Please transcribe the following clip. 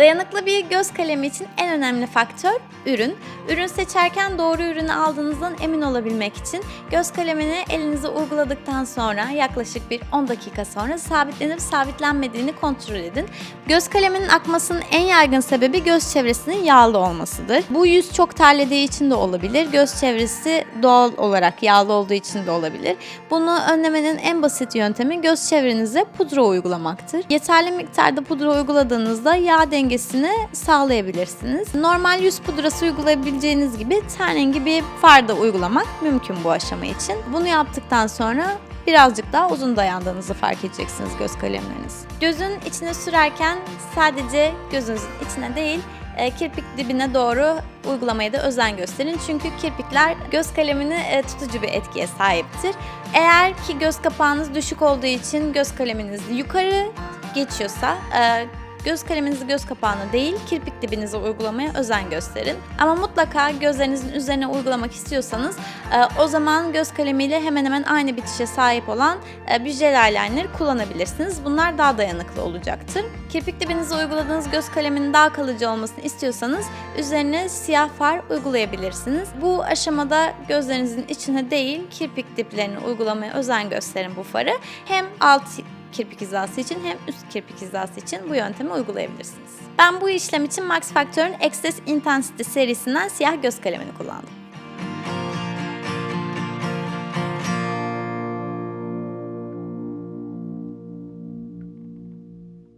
Dayanıklı bir göz kalemi için en önemli faktör ürün. Ürün seçerken doğru ürünü aldığınızdan emin olabilmek için göz kalemini elinize uyguladıktan sonra yaklaşık bir 10 dakika sonra sabitlenip sabitlenmediğini kontrol edin. Göz kaleminin akmasının en yaygın sebebi göz çevresinin yağlı olmasıdır. Bu yüz çok terlediği için de olabilir. Göz çevresi doğal olarak yağlı olduğu için de olabilir. Bunu önlemenin en basit yöntemi göz çevrenize pudra uygulamaktır. Yeterli miktarda pudra uyguladığınızda yağ dengesini sağlayabilirsiniz. Normal yüz pudrası uygulayabileceğiniz gibi ten rengi bir far da uygulamak mümkün bu aşama için. Bunu yaptıktan sonra birazcık daha uzun dayandığınızı fark edeceksiniz göz kalemleriniz. Gözün içine sürerken sadece gözünüzün içine değil, e, kirpik dibine doğru uygulamaya da özen gösterin. Çünkü kirpikler göz kalemini e, tutucu bir etkiye sahiptir. Eğer ki göz kapağınız düşük olduğu için göz kaleminiz yukarı geçiyorsa e, göz kaleminizi göz kapağına değil kirpik dibinize uygulamaya özen gösterin. Ama mutlaka gözlerinizin üzerine uygulamak istiyorsanız e, o zaman göz kalemiyle hemen hemen aynı bitişe sahip olan e, bir jel eyeliner kullanabilirsiniz. Bunlar daha dayanıklı olacaktır. Kirpik dibinize uyguladığınız göz kaleminin daha kalıcı olmasını istiyorsanız üzerine siyah far uygulayabilirsiniz. Bu aşamada gözlerinizin içine değil kirpik diplerine uygulamaya özen gösterin bu farı. Hem alt kirpik hizası için hem üst kirpik hizası için bu yöntemi uygulayabilirsiniz. Ben bu işlem için Max Factor'ın Excess Intensity serisinden siyah göz kalemini kullandım.